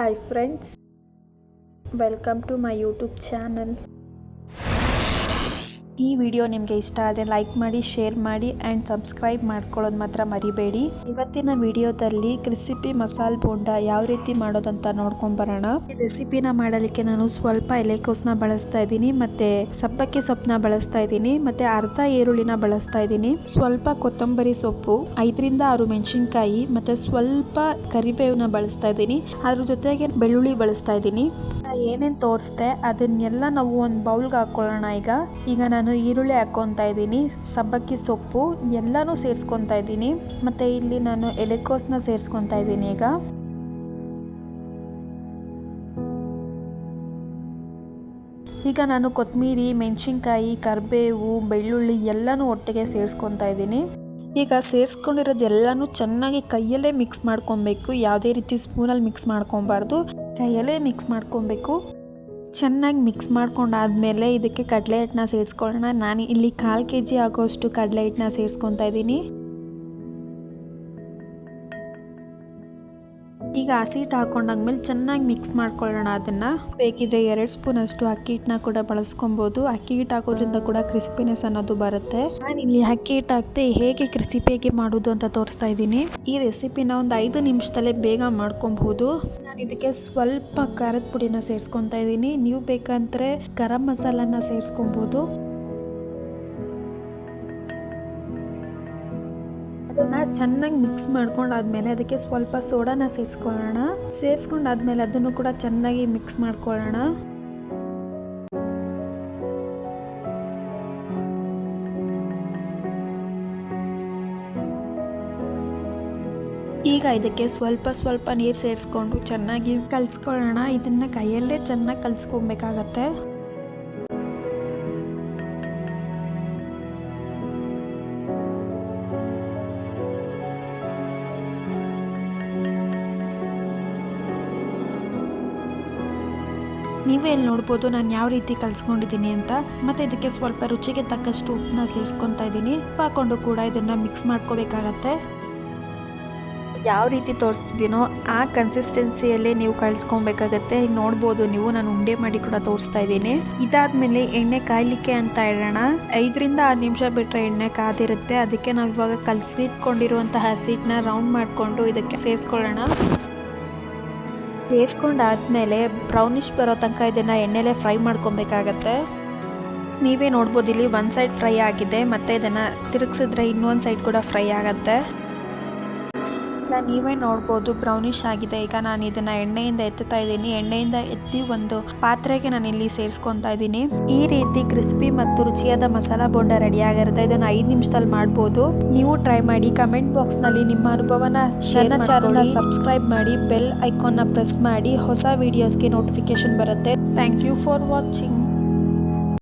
Hi friends, welcome to my YouTube channel. ಈ video ನಿಮಗೆ ಇಷ್ಟ ಆದರೆ ಲೈಕ್ ಮಾಡಿ ಶೇರ್ ಮಾಡಿ ಆ್ಯಂಡ್ ಸಬ್ಸ್ಕ್ರೈಬ್ ಮಾಡ್ಕೊಳ್ಳೋದು ಮಾತ್ರ ಮರಿಬೇಡಿ. ಇವತ್ತಿನ ವಿಡಿಯೋದಲ್ಲಿ ಕ್ರಿಸಿಪಿ ಮಸಾಲ ಬೋಂಡ ಯಾವ ರೀತಿ ಮಾಡೋದಂತ ನೋಡ್ಕೊಂಡ್ ಬರೋಣ. ಈ ರೆಸಿಪಿನ ಮಾಡಲಿಕ್ಕೆ ನಾನು ಸ್ವಲ್ಪ ಎಲೆಕೋಸ್ನ ಬಳಸ್ತಾ ಇದ್ದೀನಿ, ಮತ್ತೆ ಸಬ್ಬಕ್ಕಿ ಸೊಪ್ಪನ್ನ ಬಳಸ್ತಾ ಇದ್ದೀನಿ, ಮತ್ತೆ ಅರ್ಧ ಈರುಳ್ಳಿನ ಬಳಸ್ತಾ ಇದ್ದೀನಿ. ಸ್ವಲ್ಪ ಕೊತ್ತಂಬರಿ ಸೊಪ್ಪು, ಐದರಿಂದ ಆರು ಮೆಣಸಿನ್ಕಾಯಿ, ಮತ್ತೆ ಸ್ವಲ್ಪ ಕರಿಬೇವನ್ನ ಬಳಸ್ತಾ ಇದ್ದೀನಿ. ಅದ್ರ ಜೊತೆಗೆ ಬೆಳ್ಳುಳ್ಳಿ ಬಳಸ್ತಾ ಇದ್ದೀನಿ. ಏನೇನು ತೋರಿಸ್ದೆ ಅದನ್ನೆಲ್ಲ ನಾವು ಒಂದು ಬೌಲ್ಗೆ ಹಾಕೊಳ್ಳೋಣ ಈಗ. ಈಗ ನಾನು ಈರುಳ್ಳಿ ಹಾಕ್ಕೊತಾ ಇದ್ದೀನಿ, ಸಬ್ಬಕ್ಕಿ ಸೊಪ್ಪು ಎಲ್ಲನೂ ಸೇರಿಸ್ಕೊತಾ ಇದ್ದೀನಿ. ಮತ್ತೆ ಇಲ್ಲಿ ನಾನು ಎಲೆಕೋಸನ್ನ ಸೇರಿಸ್ಕೊತಾ ಇದ್ದೀನಿ ಈಗ. ಈಗ ನಾನು ಕೊತ್ತಂಬರಿ ಮೆಣಸಿನ್ಕಾಯಿ, ಕರಿಬೇವು, ಬೆಳ್ಳುಳ್ಳಿ ಎಲ್ಲನೂ ಒಟ್ಟಿಗೆ ಸೇರಿಸ್ಕೊತಾ ಇದ್ದೀನಿ. ಈಗ ಸೇರಿಸ್ಕೊಂಡಿರೋದು ಎಲ್ಲನೂ ಚೆನ್ನಾಗಿ ಕೈಯಲ್ಲೇ ಮಿಕ್ಸ್ ಮಾಡ್ಕೊಬೇಕು. ಯಾವುದೇ ರೀತಿ ಸ್ಪೂನಲ್ಲಿ ಮಿಕ್ಸ್ ಮಾಡ್ಕೊಬಾರ್ದು, ಕೈಯಲ್ಲೇ ಮಿಕ್ಸ್ ಮಾಡ್ಕೊಬೇಕು. ಚೆನ್ನಾಗಿ ಮಿಕ್ಸ್ ಮಾಡ್ಕೊಂಡಾದ್ಮೇಲೆ ಇದಕ್ಕೆ ಕಡಲೆ ಹಿಟ್ಟನ್ನ ಸೇರಿಸ್ಕೊಳ್ಳೋಣ. ನಾನು ಇಲ್ಲಿ ಕಾಲು ಕೆ ಜಿ ಆಗೋಷ್ಟು ಕಡಲೆ ಹಿಟ್ಟನ್ನ ಸೇರಿಸ್ಕೊತಾ ಇದ್ದೀನಿ. ಈಗ ಹಸಿ ಹಿಟ್ಟು ಹಾಕೊಂಡಾದ್ಮೇಲೆ ಚೆನ್ನಾಗಿ ಮಿಕ್ಸ್ ಮಾಡ್ಕೊಳ್ಳೋಣ ಅದನ್ನು. ಬೇಕಿದ್ರೆ ಎರಡು ಸ್ಪೂನ್ ಅಷ್ಟು ಅಕ್ಕಿ ಹಿಟ್ಟನ್ನ ಕೂಡ ಬಳಸ್ಕೊಬೋದು. ಅಕ್ಕಿ ಹಿಟ್ಟು ಹಾಕೋದ್ರಿಂದ ಕೂಡ ಕ್ರಿಸ್ಪಿನೆಸ್ ಅನ್ನೋದು ಬರುತ್ತೆ. ನಾನು ಇಲ್ಲಿ ಅಕ್ಕಿ ಹಿಟ್ಟು ಹಾಕ್ತೆ ಹೇಗೆ ಕ್ರಿಸಿಪಿಯಾಗಿ ಮಾಡೋದು ಅಂತ ತೋರಿಸ್ತಾ ಇದ್ದೀನಿ. ಈ ರೆಸಿಪಿನ ಒಂದು ಐದು ನಿಮಿಷದಲ್ಲೇ ಬೇಗ ಮಾಡ್ಕೊಬಹುದು. ನಾನು ಇದಕ್ಕೆ ಸ್ವಲ್ಪ ಖಾರದ ಪುಡಿನ ಸೇರಿಸ್ಕೊತಾ ಇದ್ದೀನಿ. ನೀವು ಬೇಕಂದ್ರೆ ಗರಂ ಮಸಾಲನ ಸೇರಿಸ್ಕೊಬೋದು. ಅದನ್ನ ಚೆನ್ನಾಗಿ ಮಿಕ್ಸ್ ಮಾಡ್ಕೊಂಡಾದ್ಮೇಲೆ ಅದಕ್ಕೆ ಸ್ವಲ್ಪ ಸೋಡಾನ ಸೇರಿಸ್ಕೊಳ್ಳೋಣ. ಸೇರಿಸ್ಕೊಂಡಾದ್ಮೇಲೆ ಅದನ್ನು ಕೂಡ ಚೆನ್ನಾಗಿ ಮಿಕ್ಸ್ ಮಾಡ್ಕೊಳ್ಳೋಣ. ಈಗ ಇದಕ್ಕೆ ಸ್ವಲ್ಪ ಸ್ವಲ್ಪ ನೀರು ಸೇರಿಸ್ಕೊಂಡು ಚೆನ್ನಾಗಿ ಕಲಿಸ್ಕೊಳ್ಳೋಣ. ಇದನ್ನು ಕೈಯಲ್ಲೇ ಚೆನ್ನಾಗಿ ಕಲಿಸ್ಕೊಬೇಕಾಗತ್ತೆ. ನೀವೇ ಇಲ್ಲಿ ನೋಡ್ಬೋದು, ನಾನು ಯಾವ ರೀತಿ ಕಲಿಸ್ಕೊಂಡಿದ್ದೀನಿ ಅಂತ. ಮತ್ತೆ ಇದಕ್ಕೆ ಸ್ವಲ್ಪ ರುಚಿಗೆ ತಕ್ಕಷ್ಟು ಉಪ್ಪನ್ನ ಸೇರಿಸ್ಕೊತಾ ಇದ್ದೀನಿ. ಉಪ್ಪು ಹಾಕೊಂಡು ಕೂಡ ಇದನ್ನ ಮಿಕ್ಸ್ ಮಾಡ್ಕೋಬೇಕಾಗತ್ತೆ. ಯಾವ ರೀತಿ ತೋರಿಸ್ತಿದ್ದೀನೋ ಆ ಕನ್ಸಿಸ್ಟೆನ್ಸಿಯಲ್ಲೇ ನೀವು ಕಳಿಸ್ಕೊಬೇಕಾಗತ್ತೆ ನೋಡ್ಬೋದು ನೀವು, ನಾನು ಉಂಡೆ ಮಾಡಿ ಕೂಡ ತೋರಿಸ್ತಾ ಇದ್ದೀನಿ. ಇದಾದ್ಮೇಲೆ ಎಣ್ಣೆ ಕಾಯ್ಲಿಕ್ಕೆ ಅಂತ ಇಡೋಣ ಐದರಿಂದ ಆರು ನಿಮಿಷ ಬಿಟ್ಟರೆ ಎಣ್ಣೆ ಕಾದಿರುತ್ತೆ. ಅದಕ್ಕೆ ನಾವು ಇವಾಗ ಕಲಸಿಟ್ಕೊಂಡಿರುವಂತಹ ಹಸಿಟ್ಟನ್ನ ರೌಂಡ್ ಮಾಡಿಕೊಂಡು ಇದಕ್ಕೆ ಸೇರಿಸ್ಕೊಳ್ಳೋಣ. ಬೇಯಿಸ್ಕೊಂಡಾದ್ಮೇಲೆ ಬ್ರೌನಿಷ್ ಬರೋ ತನಕ ಇದನ್ನು ಎಣ್ಣೆಲೆ ಫ್ರೈ ಮಾಡ್ಕೊಬೇಕಾಗತ್ತೆ. ನೀವೇ ನೋಡ್ಬೋದು ಇಲ್ಲಿ ಒಂದು ಸೈಡ್ ಫ್ರೈ ಆಗಿದೆ, ಮತ್ತು ಇದನ್ನು ತಿರುಗಿಸಿದ್ರೆ ಇನ್ನೊಂದು ಸೈಡ್ ಕೂಡ ಫ್ರೈ ಆಗತ್ತೆ. ಇಲ್ಲ ನೀವೇ ನೋಡ್ಬೋದು. ಬ್ರೌನಿಶ್ ಆಗಿದೆ. ಈಗ ನಾನು ಇದನ್ನ ಎಣ್ಣೆಯಿಂದ ಎತ್ತುತ್ತಾ ಇದ್ದೀನಿ. ಎಣ್ಣೆಯಿಂದ ಎತ್ತಿ ಒಂದು ಪಾತ್ರೆಗೆ ನಾನು ಇಲ್ಲಿ ಸೇರಿಸ್ಕೊತಾ ಇದ್ದೀನಿ. ಈ ರೀತಿ ಕ್ರಿಸ್ಪಿ ಮತ್ತು ರುಚಿಯಾದ ಮಸಾಲಾ ಬೋಂಡ ರೆಡಿ ಆಗಿರುತ್ತೆ. ಇದನ್ನ ಐದು ನಿಮಿಷದಲ್ಲಿ ಮಾಡಬಹುದು ನೀವು ಟ್ರೈ ಮಾಡಿ ಕಮೆಂಟ್ ಬಾಕ್ಸ್ನಲ್ಲಿ ನಿಮ್ಮ ಅನುಭವನ ಚಾನಲ್ನ ಸಬ್ಸ್ಕ್ರೈಬ್ ಮಾಡಿ ಬೆಲ್ ಐಕಾನ್ನ ಪ್ರೆಸ್ ಮಾಡಿ. ಹೊಸ ವಿಡಿಯೋಸ್ಗೆ ನೋಟಿಫಿಕೇಶನ್ ಬರುತ್ತೆ. Thank you for watching